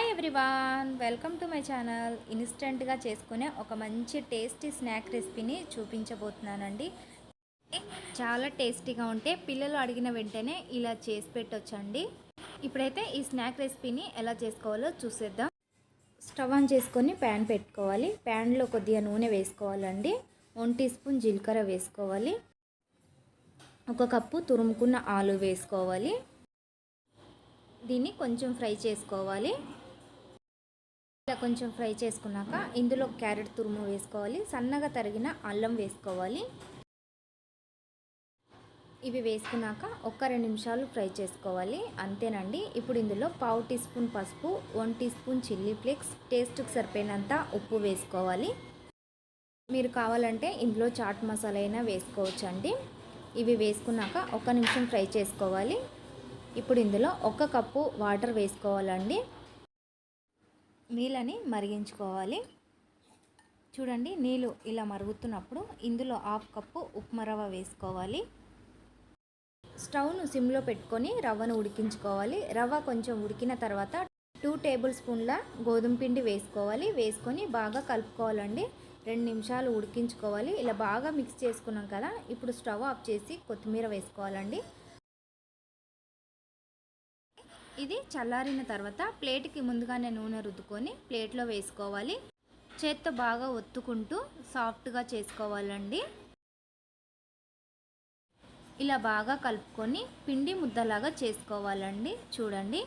Hi everyone welcome to my channel ఇన్స్టెంట్గా చేసుకునే ఒక మంచి టేస్టీ స్నాక్ రెసిపీని చూపించబోతున్నానండి. చాలా టేస్టీగా ఉంటే పిల్లలు అడిగిన వెంటనే ఇలా చేసి పెట్టొచ్చండి. ఇప్పుడైతే ఈ స్నాక్ రెసిపీని ఎలా చేసుకోవాలో చూసేద్దాం. స్టవ్ ఆన్ చేసుకొని ప్యాన్ పెట్టుకోవాలి. ప్యాన్లో కొద్దిగా నూనె వేసుకోవాలండి. వన్ టీ స్పూన్ జీలకర్ర వేసుకోవాలి. ఒక కప్పు తురుముకున్న ఆలు వేసుకోవాలి. దీన్ని కొంచెం ఫ్రై చేసుకోవాలి. కొంచెం ఫ్రై చేసుకున్నాక ఇందులో క్యారెట్ తురుము వేసుకోవాలి సన్నగా తరిగిన అల్లం వేసుకోవాలి. ఇవి వేసుకున్నాక ఒక్క రెండు నిమిషాలు ఫ్రై చేసుకోవాలి. అంతేనండి. ఇప్పుడు ఇందులో పావు టీ స్పూన్ పసుపు one teaspoon chilli flakes టేస్ట్కి సరిపోయినంత ఉప్పు వేసుకోవాలి. మీరు కావాలంటే ఇందులో చాట్ మసాలా అయినా వేసుకోవచ్చు అండి ఇవి వేసుకున్నాక ఒక నిమిషం ఫ్రై చేసుకోవాలి. ఇప్పుడు ఇందులో ఒక కప్పు వాటర్ వేసుకోవాలండి. నీళ్ళని మరిగించుకోవాలి. చూడండి నీళ్ళు ఇలా మరుగుతున్నప్పుడు ఇందులో హాఫ్ కప్పు ఉప్మా రవ్వ వేసుకోవాలి. స్టవ్ను సిమ్లో పెట్టుకొని రవ్వను ఉడికించుకోవాలి. రవ్వ కొంచెం ఉడికిన తర్వాత టూ టేబుల్ స్పూన్ల గోధుమ పిండి వేసుకోవాలి. వేసుకొని బాగా కలుపుకోవాలండి. రెండు నిమిషాలు ఉడికించుకోవాలి. ఇలా బాగా మిక్స్ చేసుకున్నాం కదా ఇప్పుడు స్టవ్ ఆఫ్ చేసి కొత్తిమీర వేసుకోవాలండి. ఇది చల్లారిన తర్వాత ప్లేట్కి ముందుగానే నూనె రుద్దుకొని ప్లేట్లో వేసుకోవాలి. చేత్తో బాగా ఒత్తుకుంటూ సాఫ్ట్గా చేసుకోవాలండి. ఇలా బాగా కలుపుకొని పిండి ముద్దలాగా చేసుకోవాలండి. చూడండి.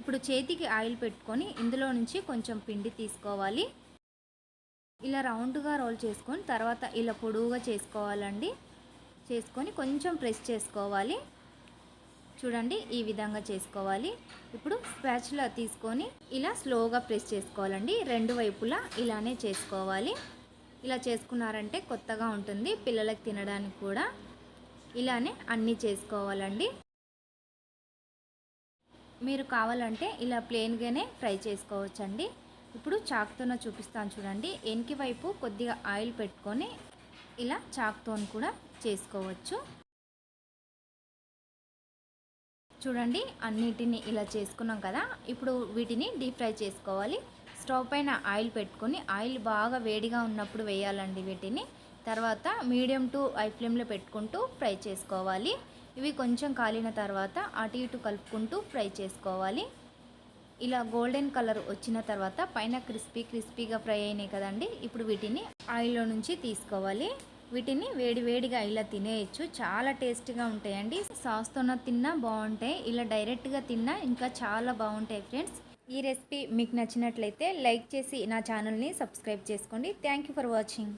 ఇప్పుడు చేతికి ఆయిల్ పెట్టుకొని ఇందులో నుంచి కొంచెం పిండి తీసుకోవాలి. ఇలా రౌండ్గా రోల్ చేసుకొని తర్వాత ఇలా పొడువుగా చేసుకోవాలండి. చేసుకొని కొంచెం ప్రెస్ చేసుకోవాలి. చూడండి ఈ విధంగా చేసుకోవాలి. ఇప్పుడు స్పాచ్లా తీసుకొని ఇలా స్లోగా ప్రెస్ చేసుకోవాలండి. రెండు వైపులా ఇలానే చేసుకోవాలి. ఇలా చేసుకున్నారంటే కొత్తగా ఉంటుంది. పిల్లలకి తినడానికి కూడా ఇలానే అన్నీ చేసుకోవాలండి. మీరు కావాలంటే ఇలా ప్లెయిన్గానే ఫ్రై చేసుకోవచ్చండి. ఇప్పుడు చాక్తోన చూపిస్తాను చూడండి. ఎనికి వైపు కొద్దిగా ఆయిల్ పెట్టుకొని ఇలా చాక్తోని కూడా చేసుకోవచ్చు. చూడండి అన్నిటిని ఇలా చేసుకున్నాం కదా. ఇప్పుడు వీటిని డీప్ ఫ్రై చేసుకోవాలి. స్టవ్ పైన ఆయిల్ పెట్టుకొని ఆయిల్ బాగా వేడిగా ఉన్నప్పుడు వేయాలండి వీటిని. తర్వాత మీడియం టు ఐ ఫ్లేమ్లో పెట్టుకుంటూ ఫ్రై చేసుకోవాలి. ఇవి కొంచెం కాలిన తర్వాత అటు ఇటు కలుపుకుంటూ ఫ్రై చేసుకోవాలి. ఇలా గోల్డెన్ కలర్ వచ్చిన తర్వాత పైన క్రిస్పీ క్రిస్పీగా ఫ్రై అయినాయి కదండి. ఇప్పుడు వీటిని ఆయిల్లో నుంచి తీసుకోవాలి. వీటిని వేడి వేడిగా ఇలా తినేయచ్చు. చాలా టేస్టీగా ఉంటాయండి. సాస్తోన తిన్నా బాగుంటాయి. ఇలా డైరెక్ట్గా తిన్నా ఇంకా చాలా బాగుంటాయి ఫ్రెండ్స్. ఈ రెసిపీ మీకు నచ్చినట్లయితే లైక్ చేసి నా ఛానల్ని సబ్స్క్రైబ్ చేసుకోండి. Thank for watching.